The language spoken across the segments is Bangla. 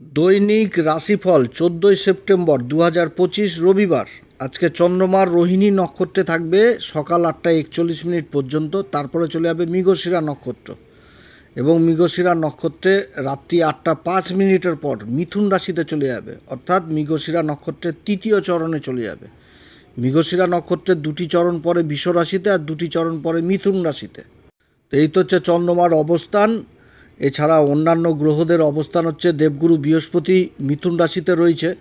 দৈনিক রাশিফল চোদ্দোই সেপ্টেম্বর দু পঁচিশ রবিবার। আজকে চন্দ্রমার রোহিণী নক্ষত্রে থাকবে সকাল আটটা একচল্লিশ মিনিট পর্যন্ত, তারপরে চলে যাবে মৃগশিরা নক্ষত্র। এবং মৃগশিরা নক্ষত্রে রাত্রি আটটা পাঁচ মিনিটের পর মিথুন রাশিতে চলে যাবে, অর্থাৎ মৃগশিরা নক্ষত্রের তৃতীয় চরণে চলে যাবে। মৃগশিরা নক্ষত্রের দুটি চরণ পরে বিষ রাশিতে আর দুটি চরণ পরে মিথুন রাশিতে। তো এই তো হচ্ছে চন্দ্রমার অবস্থান। এছাড়া অন্যান্য গ্রহদের অবস্থান হচ্ছে দেবগুরু বৃহস্পতি, মিথুন রাশিতে রয়েছে।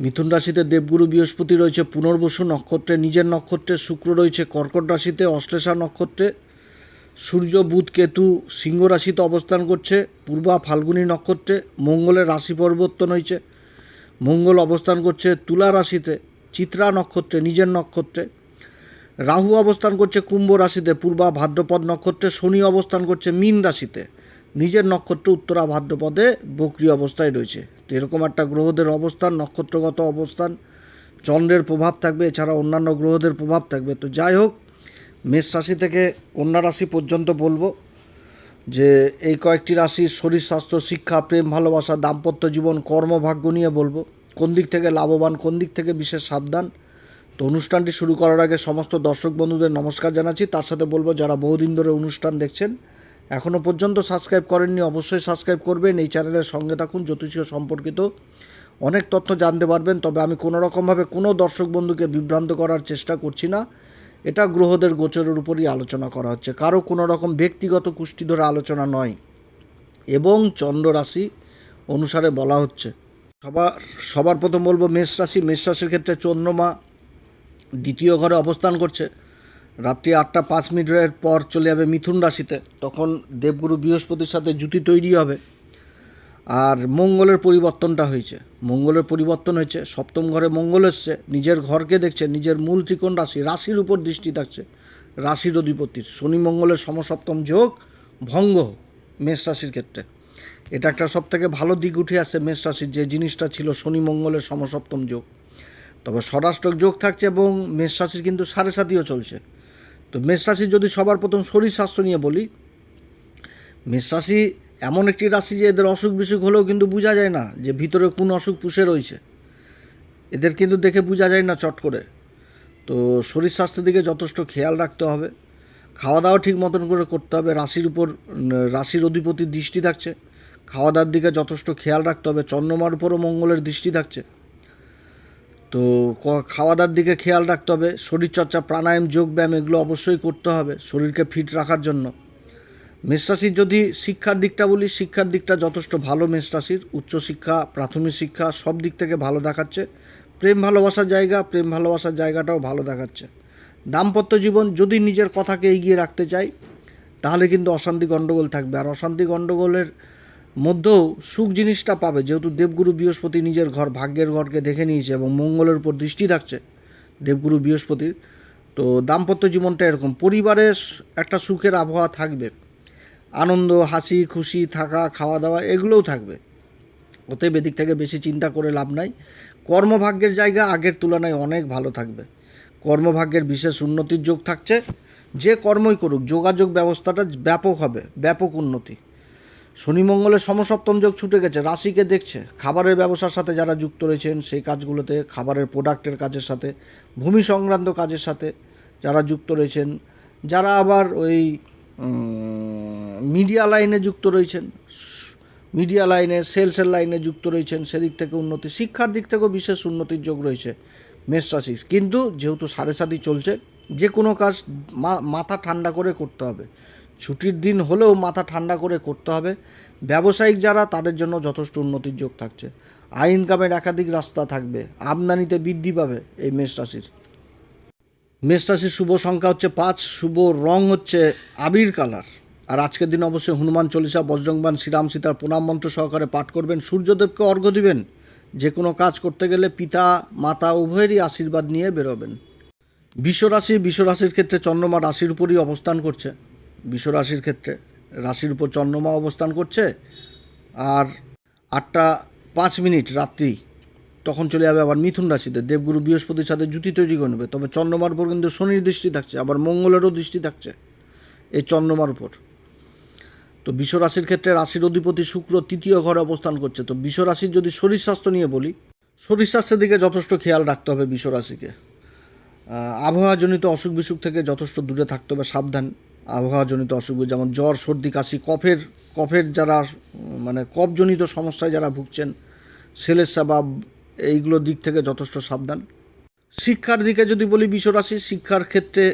মিথুন রাশিতে দেবগুরু বৃহস্পতি রয়েছে পুনর্বসু নক্ষত্রে, নিজের নক্ষত্রে শুক্র রয়েছে কর্কট রাশিতে অশ্লেষা নক্ষত্রে। সূর্য, বুধ, কেতু সিংহ রাশিতে অবস্থান করছে, পূর্বা ফাল্গুনী নক্ষত্রে মঙ্গলের রাশি পরিবর্তন হয়েছে। মঙ্গল অবস্থান করছে তুলা রাশিতে, চিত্রা নক্ষত্রে, নিজের নক্ষত্রে। রাহু অবস্থান করছে কুম্ভ রাশিতে, পূর্বা ভাদ্রপদ নক্ষত্রে, শনি অবস্থান করছে মীন রাশিতে। নিজের নক্ষত্র উত্তরা ভাদ্রপদে বক্রি অবস্থায় রয়েছে। তো এরকম একটা গ্রহদের অবস্থান, নক্ষত্রগত অবস্থান, চন্দ্রের প্রভাব থাকবে, এছাড়া অন্যান্য গ্রহদের প্রভাব থাকবে। তো যাই হোক, মেষ রাশি থেকে কন্যা রাশি পর্যন্ত বলব যে এই কয়েকটি রাশির শরীর, স্বাস্থ্য, শিক্ষা, প্রেম, ভালোবাসা, দাম্পত্য জীবন, কর্মভাগ্য নিয়ে বলব। কোন দিক থেকে লাভবান, কোন দিক থেকে বিশেষ সাবধান? তো অনুষ্ঠানটি শুরু করার আগে সমস্ত দর্শক বন্ধুদের নমস্কার জানাচ্ছি। তার সাথে বলব, যারা বহুদিন ধরে অনুষ্ঠান দেখছেন এখনও পর্যন্ত সাবস্ক্রাইব করেননি, অবশ্যই সাবস্ক্রাইব করবেন। এই চ্যানেলের সঙ্গে থাকুন, জ্যোতিষীয় সম্পর্কিত অনেক তথ্য জানতে পারবেন, তবে আমি কোনো রকমভাবে কোনো দর্শক বন্ধুকে বিভ্রান্ত করার চেষ্টা করছি না। এটা গ্রহদের গোচরের উপরই আলোচনা করা হচ্ছে। কারও কোনো রকম ব্যক্তিগত কুষ্টি ধরে আলোচনা নয়। এবং চন্দ্র রাশি অনুসারে বলা হচ্ছে, সবার সবার প্রথম বলব মেষ রাশি। মেষ রাশির ক্ষেত্রে চন্দ্রমা দ্বিতীয় ঘরে অবস্থান করছে। রাত্রি আটটা পাঁচ মিনিটের পর চলে যাবে মিথুন রাশিতে। তখন দেবগুরু বৃহস্পতির সাথে জুতি তৈরি হবে। আর মঙ্গলের পরিবর্তনটা হয়েছে। মঙ্গলের পরিবর্তন হয়েছে। সপ্তম ঘরে মঙ্গল এসছে। নিজের ঘরকে দেখছে। নিজের মূল ত্রিকোণ রাশি, রাশির উপর দৃষ্টি থাকছে। রাশির অধিপতির। শনি মঙ্গলের সমসপ্তম যোগ ভঙ্গ মেষ রাশির ক্ষেত্রে। এটা একটা সব থেকে ভালো দিক উঠে আসছে মেষ রাশির যে জিনিসটা ছিল শনি মঙ্গলের সমসপ্তম যোগ। তবে স্বরাষ্ট্রক যোগ থাকছে এবং মেষ রাশির কিন্তু সাড়ে সাতিও চলছে। তো মেষ রাশির যদি সবার প্রথম শরীর স্বাস্থ্য নিয়ে বলি, মেষ রাশি এমন একটি রাশি যে এদের অসুখ বিসুখ হলেও কিন্তু বোঝা যায় না যে ভিতরে কোন অসুখ পুষে রয়েছে। এদের কিন্তু দেখে বোঝা যায় না চট করে। তো শরীর স্বাস্থ্যের দিকে যথেষ্ট খেয়াল রাখতে হবে। খাওয়া দাওয়া ঠিক মতন করে করতে হবে। রাশির উপর, রাশির অধিপতির দৃষ্টি থাকছে। খাওয়া দাওয়ার দিকে যথেষ্ট খেয়াল রাখতে হবে। চন্দ্রমার উপরও মঙ্গলের দৃষ্টি থাকছে। তো খাওয়া দাওয়ার দিকে খেয়াল রাখতে হবে। শরীরচর্চা, প্রাণায়াম যোগব্যায়াম এগুলো অবশ্যই করতে হবে শরীরকে ফিট রাখার জন্য। মেষ রাশির যদি শিক্ষার দিকটা বলি, শিক্ষার দিকটা যথেষ্ট ভালো মেষ রাশির। উচ্চশিক্ষা, প্রাথমিক শিক্ষা সব দিক থেকে ভালো দেখাচ্ছে। প্রেম ভালোবাসার জায়গা, প্রেম ভালোবাসার জায়গাটাও ভালো দেখাচ্ছে। দাম্পত্য জীবন যদি নিজের কথাকে এগিয়ে রাখতে চাই, তাহলে কিন্তু অশান্তি গণ্ডগোল থাকবে। আর অশান্তি গণ্ডগোলের মধ্যেও সুখ জিনিসটা পাবে। যেহেতু দেবগুরু বৃহস্পতি নিজের ঘর, ভাগ্যের ঘরকে দেখে নিয়েছে এবং মঙ্গলের উপর দৃষ্টি থাকছে দেবগুরু বৃহস্পতির তো দাম্পত্য জীবনটা এরকম। পরিবারের একটা সুখের আবহাওয়া থাকবে। আনন্দ, হাসি, খুশি, থাকা খাওয়া দাওয়া এগুলোও থাকবে। অতএব এদিক থেকে বেশি চিন্তা করে লাভ নাই। কর্মভাগ্যের জায়গা আগের তুলনায় অনেক ভালো থাকবে। কর্মভাগ্যের বিশেষ উন্নতির যোগ থাকছে। যে কর্মই করুক, যোগাযোগ ব্যবস্থাটা ব্যাপক হবে, ব্যাপক উন্নতি। শনি মঙ্গলের সমসপ্তম যোগ ছুটে গেছে, রাশিকে দেখছে। খাবারের ব্যবসার সাথে যারা যুক্ত রয়েছেন, সেই কাজগুলোতে, খাবারের প্রোডাক্টের কাজের সাথে, ভূমি সংক্রান্ত কাজের সাথে যারা যুক্ত রয়েছেন, যারা আবার ওই মিডিয়া লাইনে যুক্ত রয়েছেন, মিডিয়া লাইনে, সেলসের লাইনে যুক্ত রয়েছেন, সেদিক থেকে উন্নতি, শিক্ষার দিক থেকেও বিশেষ উন্নতির যোগ রয়েছে মেষ রাশির। কিন্তু যেহেতু সাড়ে সাতই চলছে, যে কোনো কাজ মাথা ঠান্ডা করে করতে হবে। ছুটির দিন হলেও মাথা ঠান্ডা করে করতে হবে। ব্যবসায়িক যারা, তাদের জন্য যথেষ্ট উন্নতির যোগ থাকছে। আয় ইনকামের একাধিক রাস্তা থাকবে। আমদানিতে বৃদ্ধি পাবে এই মেষ রাশির। মেষ রাশির শুভ সংখ্যা হচ্ছে পাঁচ, শুভ রং হচ্ছে আবির কালার। আর আজকের দিন অবশ্যই হনুমান চল্লিশা বজ্রংবান শ্রীরাম সীতার প্রণাম মন্ত্র সহকারে পাঠ করবেন। সূর্যদেবকে অর্ঘ্য দিবেন। যে কোনো কাজ করতে গেলে পিতা, মাতা উভয়েরই আশীর্বাদ নিয়ে বেরোবেন। বিশ্বরাশি, বিশ্বরাশির ক্ষেত্রে চন্দ্রমা রাশির উপরই অবস্থান করছে। বিশ্বরাশির ক্ষেত্রে। রাশির উপর চন্দ্রমা অবস্থান করছে আর আটটা পাঁচ মিনিট রাত্রি তখন চলে যাবে আবার মিথুন রাশিতে। দেবগুরু বৃহস্পতির সাথে জুতি তৈরি করে নেবে, তবে চন্দ্রমার উপর কিন্তু শনির দৃষ্টি থাকছে, আবার মঙ্গলেরও দৃষ্টি থাকছে এই চন্দ্রমার উপর। তো বিশ্ব রাশির ক্ষেত্রে রাশির অধিপতি শুক্র তৃতীয় ঘরে অবস্থান করছে। তো বিশ্ব রাশির যদি শরীর স্বাস্থ্য নিয়ে বলি, শরীর স্বাস্থ্যের দিকে যথেষ্ট খেয়াল রাখতে হবে বিশ্ব রাশিকে। আবহাওয়াজনিত অসুখ বিসুখ থেকে যথেষ্ট দূরে থাকতে হবে, সাবধান। আবহাওয়াজনিত অসুখ, যেমন জ্বর, সর্দি, কাশি, কফের কফের যারা মানে কফজনিত সমস্যায় যারা ভুগছেন সেলেসা বা এইগুলোর দিক থেকে যথেষ্ট সাবধান। শিক্ষার দিকে যদি বলি বিশ্বরাশি শিক্ষার ক্ষেত্রে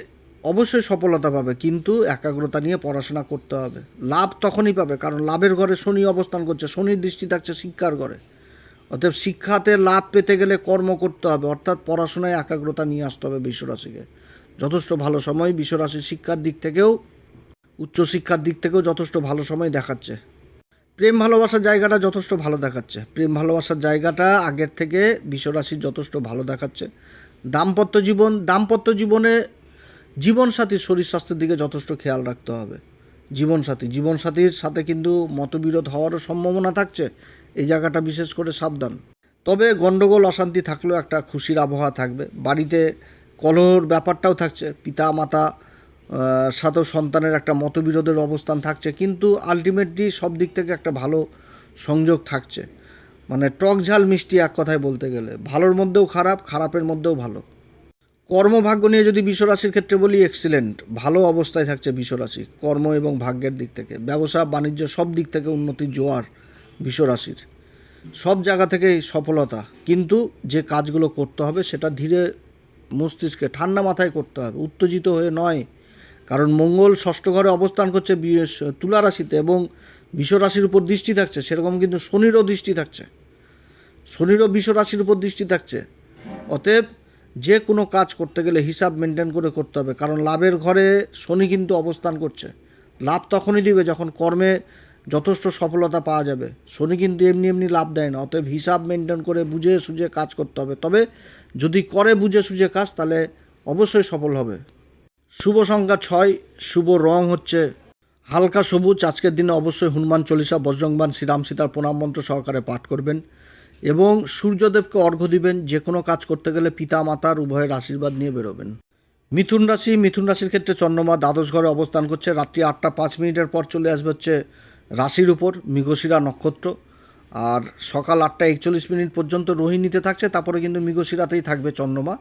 অবশ্যই সফলতা পাবে, কিন্তু একাগ্রতা নিয়ে পড়াশোনা করতে হবে। লাভ তখনই পাবে, কারণ লাভের ঘরে শনি অবস্থান করছে, শনির দৃষ্টি থাকছে শিক্ষার ঘরে। অতএব শিক্ষাতে লাভ পেতে গেলে কর্ম করতে হবে, অর্থাৎ পড়াশোনায় একাগ্রতা নিয়ে আসতে হবে বিশ্বরাশিকে যথেষ্ট ভালো সময় বিশ্বরাশির শিক্ষার দিক থেকেও, উচ্চশিক্ষার দিক থেকেও যথেষ্ট ভালো সময় দেখাচ্ছে। প্রেম ভালোবাসার জায়গাটা যথেষ্ট ভালো দেখাচ্ছে। প্রেম ভালোবাসার জায়গাটা আগের থেকে বিশ্বরাশির যথেষ্ট ভালো দেখাচ্ছে। দাম্পত্য জীবন, দাম্পত্য জীবনে জীবনসাথীর শরীর স্বাস্থ্যের দিকে যথেষ্ট খেয়াল রাখতে হবে। জীবনসাথী, জীবনসাথীর সাথে কিন্তু মতবিরোধ হওয়ারও সম্ভাবনা থাকছে। এই জায়গাটা বিশেষ করে সাবধান। তবে গণ্ডগোল অশান্তি থাকলেও একটা খুশির আবহাওয়া থাকবে। বাড়িতে কলহর ব্যাপারটাও থাকছে, পিতা, মাতা সাথেও সন্তানের একটা মতবিরোধের অবস্থান থাকছে, কিন্তু আলটিমেটলি সব দিক থেকে একটা ভালো সংযোগ থাকছে। মানে টক ঝাল মিষ্টি এক কথায় বলতে গেলে, ভালোর মধ্যেও খারাপ, খারাপের মধ্যেও ভালো। কর্মভাগ্য নিয়ে যদি বিশ্বরাশির ক্ষেত্রে বলি এক্সিলেন্ট ভালো অবস্থায় থাকছে বিশ্বরাশি, কর্ম এবং ভাগ্যের দিক থেকে। ব্যবসা, বাণিজ্য সব দিক থেকে উন্নতির জোয়ার বিশ্বরাশির। সব জায়গা থেকেই সফলতা, কিন্তু যে কাজগুলো করতে হবে সেটা ধীরে মস্তিষ্কে ঠান্ডা মাথায় করতে হবে, উত্তেজিত হয়ে নয়। কারণ মঙ্গল ষষ্ঠ ঘরে অবস্থান করছে তুলা রাশিতে এবং রাশির উপর দৃষ্টি থাকছে, সেরকম কিন্তু শনিরও দৃষ্টি থাকছে। শনিরও রাশির উপর দৃষ্টি থাকছে। অতএব যে কোনো কাজ করতে গেলে হিসাব মেনটেন করে করতে হবে, কারণ লাভের ঘরে শনি কিন্তু অবস্থান করছে। লাভ তখনই দিবে যখন কর্মে যথেষ্ট সফলতা পাওয়া যাবে। শনি কিন্তু এমনি এমনি লাভ দেয় না, অতএব হিসাব মেনটেন করে বুঝে সুঝে কাজ করতে হবে। তবে যদি করে বুঝে সুঝে কাজ, তাহলে অবশ্যই সফল হবে। শুভ সংখ্যা ছয়, শুভ রং হচ্ছে হালকা সবুজ। আজকের দিনে অবশ্যই হনুমান চল্লিশা, বজ্রংবান, শ্রীরাম সীতার প্রণাম মন্ত্র সহকারে পাঠ করবেন এবং সূর্যদেবকে অর্ঘ্য দিবেন। যে কোনো কাজ করতে গেলে পিতা মাতার উভয়ের আশীর্বাদ নিয়ে বেরোবেন। মিথুন রাশি, মিথুন রাশির ক্ষেত্রে চন্দ্রমা দ্বাদশ ঘরে অবস্থান করছে। রাত্রি আটটা পাঁচ মিনিটের পর চলে আসবে হচ্ছে রাশির উপর মৃগশিরা নক্ষত্র। আর সকাল আটটা একচল্লিশ মিনিট পর্যন্ত রোহিণীতে থাকছে, তারপরে কিন্তু মৃগশিরাতেই থাকবে চন্দ্রমা।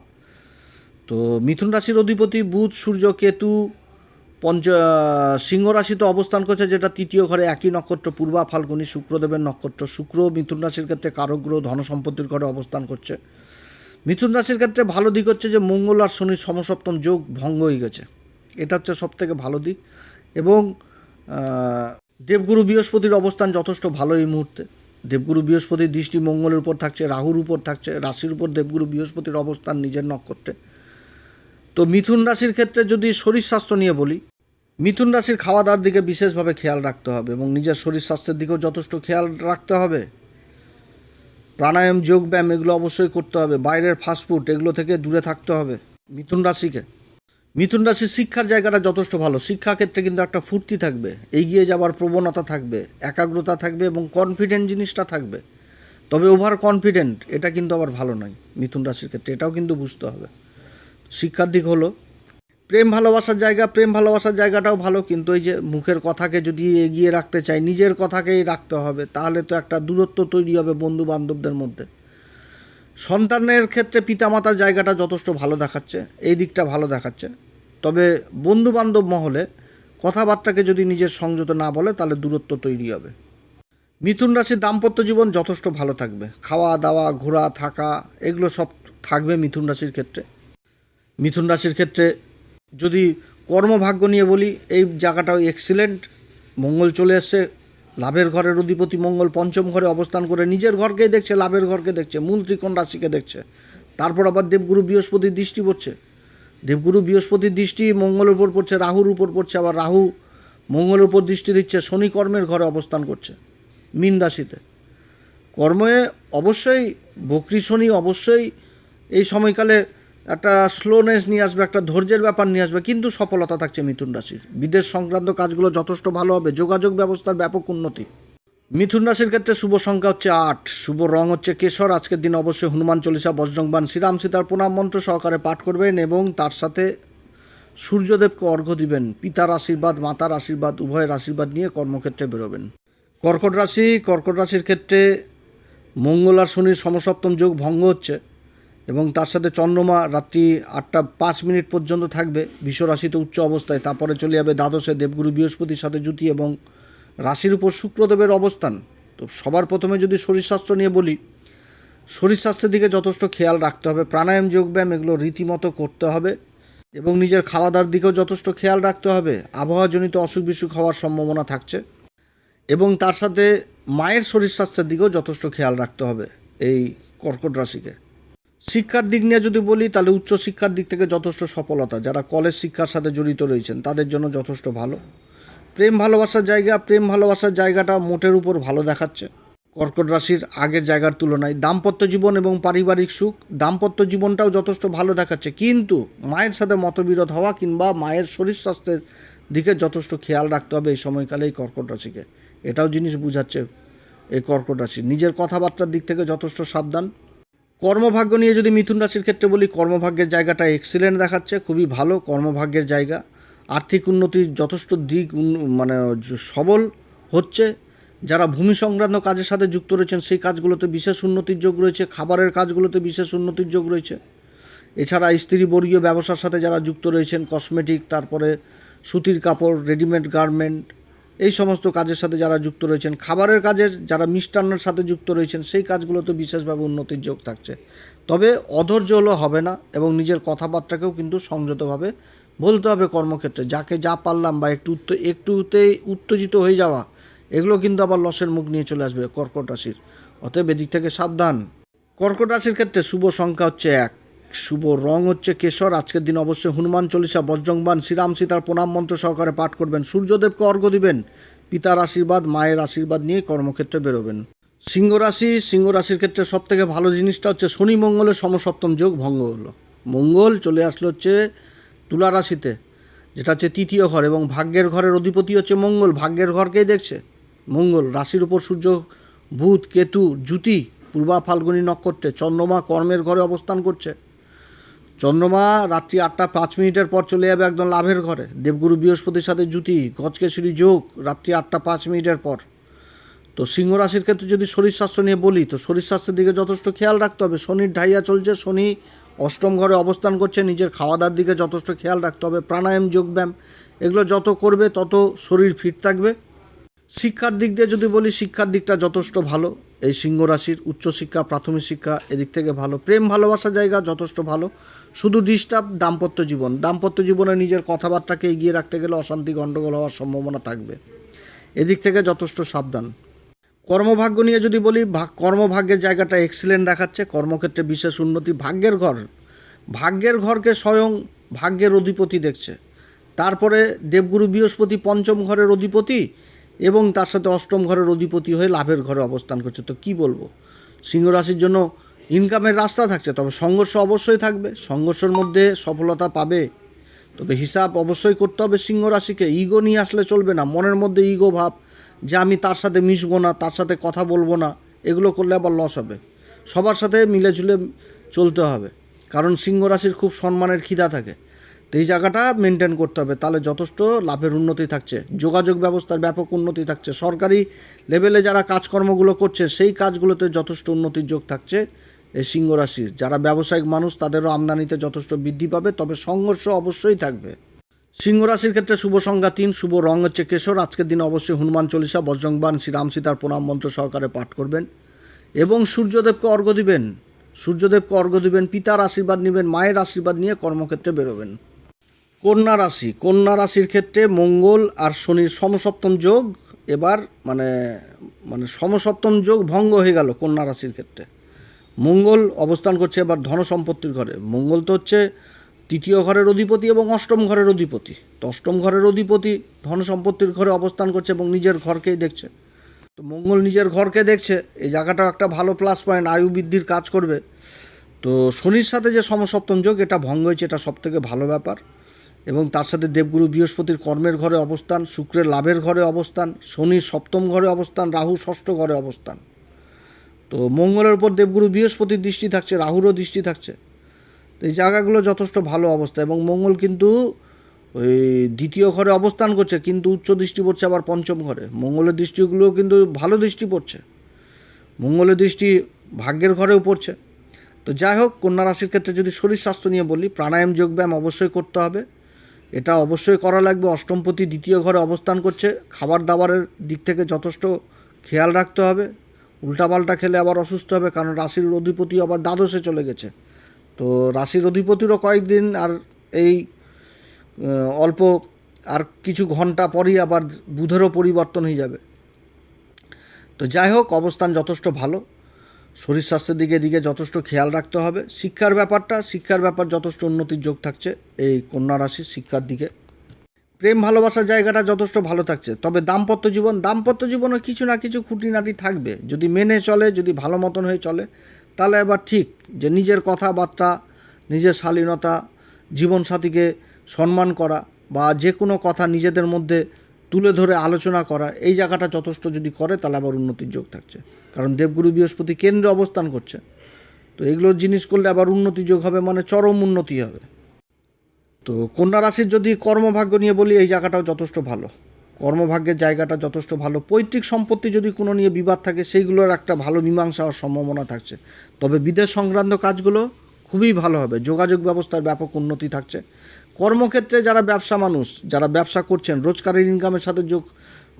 তো মিথুন রাশির অধিপতি বুধ, সূর্য, কেতু, পঞ্চ সিংহ রাশিতে অবস্থান করছে, যেটা তৃতীয় ঘরে একই নক্ষত্র, পূর্বা, ফাল্গুনি, শুক্রদেবের নক্ষত্র। শুক্র মিথুন রাশির ক্ষেত্রে কারক গ্রহ, ধন সম্পত্তির ঘরে অবস্থান করছে। মিথুন রাশির ক্ষেত্রে ভালো দিক হচ্ছে যে, মঙ্গল আর শনির সমসপ্তম যোগ ভঙ্গ হয়ে গেছে। এটা হচ্ছে সব থেকে ভালো দিক। এবং দেবগুরু বৃহস্পতির অবস্থান যথেষ্ট ভালো এই মুহূর্তে। দেবগুরু বৃহস্পতির দৃষ্টি মঙ্গলের উপর থাকছে, রাহুর উপর থাকছে, রাশির উপর দেবগুরু বৃহস্পতির অবস্থান নিজের নক্ষত্রে। তো মিথুন রাশির ক্ষেত্রে যদি শরীর স্বাস্থ্য নিয়ে বলি, মিথুন রাশির খাওয়া দাওয়ার দিকে বিশেষভাবে খেয়াল রাখতে হবে এবং নিজের শরীর স্বাস্থ্যের দিকেও যথেষ্ট খেয়াল রাখতে হবে। প্রাণায়াম যোগব্যায়াম এগুলো অবশ্যই করতে হবে। বাইরের ফাস্টফুড এগুলো থেকে দূরে থাকতে হবে মিথুন রাশিকে। মিথুন রাশির শিক্ষার জায়গাটা যথেষ্ট ভালো। শিক্ষা ক্ষেত্রে কিন্তু একটা ফুর্তি থাকবে, এগিয়ে যাওয়ার প্রবণতা থাকবে, একাগ্রতা থাকবে এবং কনফিডেন্ট জিনিসটা থাকবে। তবে ওভার কনফিডেন্ট এটা কিন্তু আবার ভালো নয় মিথুন রাশির ক্ষেত্রে, এটাও কিন্তু বুঝতে হবে। শিক্ষার দিক হলো, প্রেম ভালোবাসার জায়গা, প্রেম ভালোবাসার জায়গাটাও ভালো, কিন্তু এই যে মুখের কথাকে যদি এগিয়ে রাখতে চাই, নিজের কথাকেই রাখতে হবে, তাহলে তো একটা দূরত্ব তৈরি হবে বন্ধু বান্ধবদের মধ্যে। সন্তানের ক্ষেত্রে পিতামাতার জায়গাটা যথেষ্ট ভালো দেখাচ্ছে, এই দিকটা ভালো দেখাচ্ছে। তবে বন্ধু বান্ধব মহলে কথাবার্তাকে যদি নিজের সংযত না বলে, তাহলে দূরত্ব তৈরি হবে। মিথুন রাশির দাম্পত্য জীবন যথেষ্ট ভালো থাকবে। খাওয়া, দাওয়া, ঘোরা, থাকা, এগুলো সব থাকবে মিথুন রাশির ক্ষেত্রে। মিথুন রাশির ক্ষেত্রে যদি কর্মভাগ্য নিয়ে বলি, এই জায়গাটাও এক্সিলেন্ট মঙ্গল চলে এসছে, লাভের ঘরের অধিপতি মঙ্গল পঞ্চম ঘরে অবস্থান করে নিজের ঘরকেই দেখছে, লাভের ঘরকে দেখছে, মূল ত্রিকোণ রাশিকে দেখছে। তারপর আবার দেবগুরু বৃহস্পতির দৃষ্টি পড়ছে। দেবগুরু বৃহস্পতির দৃষ্টি মঙ্গলের উপর পড়ছে, রাহুর উপর পড়ছে, আবার রাহু মঙ্গলের উপর দৃষ্টি দিচ্ছে শনি কর্মের ঘরে অবস্থান করছে, মীন রাশিতে। কর্মে অবশ্যই, বকরি শনি অবশ্যই এই সময়কালে একটা স্লোনেস নিয়ে আসবে, একটা ধৈর্যের ব্যাপার নিয়ে আসবে, কিন্তু সফলতা থাকছে মিথুন রাশির। বিদেশ সংক্রান্ত কাজগুলো যথেষ্ট ভালো হবে, যোগাযোগ ব্যবস্থার ব্যাপক উন্নতি। মিথুন রাশির ক্ষেত্রে শুভ সংখ্যা হচ্ছে আট। শুভ রং হচ্ছে কেশর। আজকের দিন অবশ্যই হনুমান চল্লিশা বজ্রংবান শ্রীরাম সীতার প্রণাম মন্ত্র সহকারে পাঠ করবেন এবং তার সাথে সূর্যদেবকে অর্ঘ্য দিবেন। পিতার আশীর্বাদ, মাতার আশীর্বাদ, উভয়ের আশীর্বাদ নিয়ে কর্মক্ষেত্রে বেরোবেন। কর্কট রাশি, কর্কট রাশির ক্ষেত্রে মঙ্গল আর শনির সমসপ্তম যোগ ভঙ্গ হচ্ছে এবং তার সাথে চন্দ্রমা রাত্রি আটটা পাঁচ মিনিট পর্যন্ত থাকবে। বিশ্বরাশিতে উচ্চ অবস্থায়। তারপরে চলে যাবে দ্বাদশে দেবগুরু বৃহস্পতির সাথে জুতি এবং রাশির উপর শুক্রদেবের অবস্থান। তো সবার প্রথমে যদি শরীরস্বাস্থ্য নিয়ে বলি, শরীর স্বাস্থ্যের দিকে যথেষ্ট খেয়াল রাখতে হবে, প্রাণায়াম, যোগব্যায়াম এগুলো রীতিমতো করতে হবে এবং নিজের খাওয়া দাওয়ার দিকেও যথেষ্ট খেয়াল রাখতে হবে। আবহাওয়াজনিত অসুখ বিসুখ হওয়ার সম্ভাবনা থাকছে এবং তার সাথে মায়ের শরীর স্বাস্থ্যের দিকেও যথেষ্ট খেয়াল রাখতে হবে এই কর্কট রাশিকে। শিক্ষার দিক নিয়ে যদি বলি, তাহলে উচ্চ শিক্ষার দিক থেকে যথেষ্ট সফলতা। যারা কলেজ শিক্ষার সাথে জড়িত রয়েছেন, তাদের জন্য যথেষ্ট ভালো। প্রেম ভালোবাসার জায়গা, প্রেম ভালোবাসার জায়গাটা মোটের উপর ভালো দেখাচ্ছে। কর্কট রাশির আগের জায়গার তুলনায় দাম্পত্য জীবন এবং পারিবারিক সুখ দাম্পত্য জীবনটাও যথেষ্ট ভালো দেখাচ্ছে। কিন্তু মায়ের সাথে মতবিরোধ হওয়া কিংবা মায়ের শরীর স্বাস্থ্যের দিকে যথেষ্ট খেয়াল রাখতে হবে এই সময়কালে এই কর্কট রাশিকে। এটাও জিনিস বুঝাচ্ছে এই কর্কট রাশি। নিজের কথাবার্তার দিক থেকে যথেষ্ট সাবধান। কর্মভাগ্য নিয়ে যদি মিথুন রাশির ক্ষেত্রে বলি, কর্মভাগ্যের জায়গাটা এক্সিলেন্ট দেখাচ্ছে, খুবই ভালো কর্মভাগ্যের জায়গা। আর্থিক উন্নতির যথেষ্ট দিক মানে সবল হচ্ছে। যারা ভূমি সংক্রান্ত কাজের সাথে যুক্ত রয়েছেন, সেই কাজগুলোতে বিশেষ উন্নতির যোগ রয়েছে। খাবারের কাজগুলোতে বিশেষ উন্নতির যোগ রয়েছে। এছাড়া স্ত্রী বর্গীয় ব্যবসার সাথে যারা যুক্ত রয়েছেন কসমেটিক তারপরে সুতির কাপড় রেডিমেড গার্মেন্ট এই সমস্ত কাজের সাথে যারা যুক্ত রয়েছেন, খাবারের কাজের যারা মিষ্টান্নের সাথে যুক্ত রয়েছেন, সেই কাজগুলোতে বিশেষভাবে উন্নতির যোগ থাকছে। তবে অধৈর্য হলেও হবে না এবং নিজের কথাবার্তাকেও কিন্তু সংযতভাবে বলতে হবে কর্মক্ষেত্রে, যাকে যা পারলাম বা একটু উত্ত একটুতেই উত্তেজিত হয়ে যাওয়া, এগুলো কিন্তু আবার লসের মুখ নিয়ে চলে আসবে কর্কট রাশির। অতএব এদিক থেকে সাবধান। কর্কট রাশির ক্ষেত্রে শুভ সংখ্যা হচ্ছে এক। শুভ রং হচ্ছে কেশর। আজকের দিন অবশ্যই হনুমান চল্লিশা, বজ্রংবান, শ্রীরাম সীতার প্রণাম মন্ত্র সহকারে পাঠ করবেন। সূর্যদেবকে অর্ঘ্য দিবেন। পিতার আশীর্বাদ, মায়ের আশীর্বাদ নিয়ে কর্মক্ষেত্রে বেরোবেন। সিংহ রাশি, সিংহ রাশির ক্ষেত্রে সব থেকে ভালো জিনিসটা হচ্ছে শনি মঙ্গলের সমসপ্তম যোগ ভঙ্গ হলো। মঙ্গল চলে আসলো হচ্ছে তুলা রাশিতে, যেটা হচ্ছে তৃতীয় ঘর এবং ভাগ্যের ঘরের অধিপতি হচ্ছে মঙ্গল। ভাগ্যের ঘরকেই দেখছে? মঙ্গল। রাশির উপর সূর্য, বুধ, কেতু জুতি পূর্বা ফাল্গুনী নক্ষত্রে চন্দ্রমা কর্মের ঘরে অবস্থান করছে। চন্দ্রমা রাত্রি আটটা পাঁচ মিনিটের পর চলে যাবে একদম লাভের ঘরে। দেবগুরু বৃহস্পতির সাথে জুতি গজকেশরী যোগ, রাত্রি আটটা পাঁচ মিনিটের পর। তো সিংহ রাশির ক্ষেত্রে যদি শরীর স্বাস্থ্য নিয়ে বলি, তো শরীর স্বাস্থ্যের দিকে যথেষ্ট খেয়াল রাখতে হবে। শনির ঢাইয়া চলছে, শনি অষ্টম ঘরে অবস্থান করছে, নিজের খাওয়া দাওয়ার দিকে যথেষ্ট খেয়াল রাখতে হবে, প্রাণায়াম, যোগব্যায়াম, এগুলো যত করবে তত শরীর ফিট থাকবে। শিক্ষার দিক দিয়ে যদি বলি, শিক্ষার দিকটা যথেষ্ট ভালো। এই সিংহ রাশির উচ্চশিক্ষা প্রাথমিক শিক্ষা এদিক থেকে ভালো। প্রেম, ভালোবাসার জায়গা যথেষ্ট ভালো। শুধু ডিস্টার্ব দাম্পত্য জীবন। দাম্পত্য জীবনে নিজের কথাবার্তাকে এগিয়ে রাখতে গেলে অশান্তি গণ্ডগোল হওয়ার সম্ভাবনা থাকবে। এদিক থেকে যথেষ্ট সাবধান। কর্মভাগ্য নিয়ে যদি বলি ভাগ কর্মভাগ্যের জায়গাটা এক্সিলেন্ট দেখাচ্ছে। কর্মক্ষেত্রে বিশেষ উন্নতি ভাগ্যের ঘর। ভাগ্যের ঘরকে স্বয়ং ভাগ্যের অধিপতি দেখছে। তারপরে দেবগুরু বৃহস্পতি পঞ্চম ঘরের অধিপতি এবং তার সাথে অষ্টম ঘরের অধিপতি হয়ে লাভের ঘরে অবস্থান করছে। তো কি বলব? সিংহ রাশির জন্য ইনকামের রাস্তা থাকছে। তবে সংঘর্ষ অবশ্যই থাকবে। সংঘর্ষের মধ্যে সফলতা পাবে। তবে হিসাব অবশ্যই করতে হবে সিংহ রাশিকে ইগো নিয়ে আসলে চলবে না। মনের মধ্যে ইগো ভাব। যে আমি তার সাথে মিশবো না, তার সাথে কথা বলব না, এগুলো করলে আবার লস হবে। সবার সাথে মিলেঝুলে চলতে হবে। কারণ সিংহ রাশির খুব সম্মানের খিদা থাকে। তো এই জায়গাটা মেনটেন করতে হবে। তাহলে যথেষ্ট লাভের উন্নতি থাকছে। যোগাযোগ ব্যবস্থার ব্যাপক উন্নতি থাকছে। সরকারি লেভেলে যারা কাজকর্মগুলো করছে, সেই কাজগুলোতে যথেষ্ট উন্নতির যোগ থাকছে এই সিংহ রাশির। যারা ব্যবসায়িক মানুষ, তাদেরও আমদানিতে যথেষ্ট বৃদ্ধি পাবে। তবে সংঘর্ষ অবশ্যই থাকবে। সিংহ রাশির ক্ষেত্রে শুভ সংখ্যা তিন, শুভ রং হচ্ছে কেশর। আজকের দিন অবশ্যই হনুমান চল্লিশা বজ্রংবান শ্রীরাম সীতার প্রণাম মন্ত্র সহকারে পাঠ করবেন। এবং সূর্যদেবকে অর্ঘ্য দিবেন। সূর্যদেবকে অর্ঘ্য দিবেন, পিতার আশীর্বাদ নেবেন, মায়ের আশীর্বাদ নিয়ে কর্মক্ষেত্রে বেরোবেন। কন্যা রাশি, কন্যা রাশির ক্ষেত্রে মঙ্গল আর শনির সমসপ্তম যোগ এবার মানে মানে সমসপ্তম যোগ ভঙ্গ হয়ে গেল কন্যা রাশির ক্ষেত্রে। মঙ্গল অবস্থান করছে এবার ধন সম্পত্তির ঘরে। মঙ্গল তো হচ্ছে তৃতীয় ঘরের অধিপতি এবং অষ্টম ঘরের অধিপতি। তো অষ্টম ঘরের অধিপতি ধন সম্পত্তির ঘরে অবস্থান করছে এবং নিজের ঘরকেই দেখছে। তো মঙ্গল নিজের ঘরকে দেখছে, এই জায়গাটাও একটা ভালো প্লাস পয়েন্ট আয়ু বৃদ্ধির কাজ করবে। তো শনির সাথে যে সমসপ্তম যোগ, এটা ভঙ্গ হয়েছে, এটা সবথেকে ভালো ব্যাপার। এবং তার সাথে দেবগুরু বৃহস্পতির কর্মের ঘরে অবস্থান, শুক্রের লাভের ঘরে অবস্থান, শনির সপ্তম ঘরে অবস্থান, রাহু ষষ্ঠ ঘরে অবস্থান। তো মঙ্গলের উপর দেবগুরু বৃহস্পতির দৃষ্টি থাকছে, রাহুরও দৃষ্টি থাকছে। তো এই জায়গাগুলো যথেষ্ট ভালো অবস্থা এবং মঙ্গল কিন্তু ওই দ্বিতীয় ঘরে অবস্থান করছে, কিন্তু উচ্চ দৃষ্টি পড়ছে আবার পঞ্চম ঘরে। মঙ্গলের দৃষ্টিগুলোও কিন্তু ভালো দৃষ্টি পড়ছে। মঙ্গলের দৃষ্টি ভাগ্যের ঘরেও পড়ছে। তো যাই হোক, কন্যা রাশির ক্ষেত্রে যদি শরীর স্বাস্থ্য নিয়ে বলি, প্রাণায়াম, যোগব্যায়াম অবশ্যই করতে হবে। এটা অবশ্যই করা লাগবে। অষ্টমপতি দ্বিতীয় ঘরে অবস্থান করছে। খাবার দাবারের দিক থেকে যথেষ্ট খেয়াল রাখতে হবে। উল্টাপাল্টা খেলে আবার অসুস্থ হবে, কারণ রাশির অধিপতি আবার দ্বাদশে চলে গেছে। তো রাশির অধিপতিরও কয়েকদিন আর এই অল্প আর কিছু ঘণ্টা পরই আবার বুধেরও পরিবর্তন হয়ে যাবে। তো যাই হোক, অবস্থান যথেষ্ট ভালো। শরীর স্বাস্থ্যের দিকে দিকে যথেষ্ট খেয়াল রাখতে হবে। শিক্ষার ব্যাপারটা, শিক্ষার ব্যাপার যথেষ্ট উন্নতির যোগ থাকছে এই কন্যা রাশির শিক্ষার দিকে। প্রেম, ভালোবাসার জায়গাটা যথেষ্ট ভালো থাকছে। তবে দাম্পত্য জীবন, দাম্পত্য জীবনে কিছু না কিছু খুঁটিনাটি থাকবে। যদি মেনে চলে, যদি ভালো মতন হয়ে চলে তাহলে এবার ঠিক যে নিজের কথাবার্তা, নিজের শালীনতা, জীবনসাথীকে সম্মান করা বা যে কোনো কথা নিজেদের মধ্যে তুলে ধরে আলোচনা করা, এই জায়গাটা যথেষ্ট যদি করে তাহলে আবার উন্নতির যোগ থাকছে। কারণ দেবগুরু বৃহস্পতি কেন্দ্রে অবস্থান করছে। তো এগুলো জিনিস করলে আবার উন্নতি যোগ হবে মানে চরম উন্নতি হবে। তো কন্যা রাশির যদি কর্মভাগ্য নিয়ে বলি, এই জায়গাটাও যথেষ্ট ভালো। কর্মভাগ্যের জায়গাটা যথেষ্ট ভালো। পৈতৃক সম্পত্তি যদি কোনো নিয়ে বিবাদ থাকে, সেইগুলোর একটা ভালো মীমাংসা হওয়ার সম্ভাবনা থাকছে। তবে বিদেশ সংক্রান্ত কাজগুলো খুবই ভালো হবে। যোগাযোগ ব্যবস্থার ব্যাপক উন্নতি থাকছে। কর্মক্ষেত্রে যারা ব্যবসা মানুষ, যারা ব্যবসা করছেন, রোজগারের ইনকামের সাথে যোগ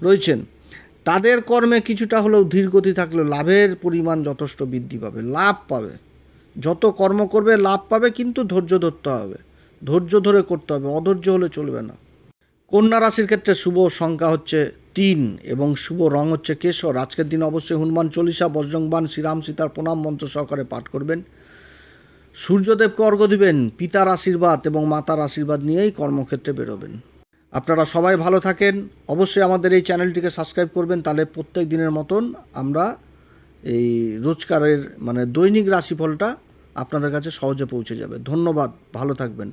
রয়েছেন, তাদের কর্মে কিছুটা হলেও ধীরগতি থাকলেও লাভের পরিমাণ যথেষ্ট বৃদ্ধি পাবে। লাভ পাবে। যত কর্ম করবে, লাভ পাবে, কিন্তু ধৈর্য ধরতে হবে। ধৈর্য ধরে করতে হবে। অধৈর্য হলে চলবে না। কন্যা রাশির ক্ষেত্রে শুভ সংখ্যা হচ্ছে তিন এবং শুভ রং হচ্ছে কেশর। আজকের দিন অবশ্যই হনুমান চল্লিশা বজ্রংবান শ্রীরাম সীতার প্রণাম মন্ত্র সহকারে পাঠ করবেন। সূর্যদেবকে অর্ঘ্য দিবেন পিতার আশীর্বাদ এবং মাতার আশীর্বাদ নিয়েই কর্মক্ষেত্রে বেরোবেন। আপনারা সবাই ভালো থাকেন। অবশ্যই আমাদের এই চ্যানেলটিকে সাবস্ক্রাইব করবেন, তাহলে প্রত্যেক দিনের মতন আমরা এই রোজকারের মানে দৈনিক রাশিফলটা আপনাদের কাছে সহজে পৌঁছে যাবে। ধন্যবাদ, ভালো থাকবেন।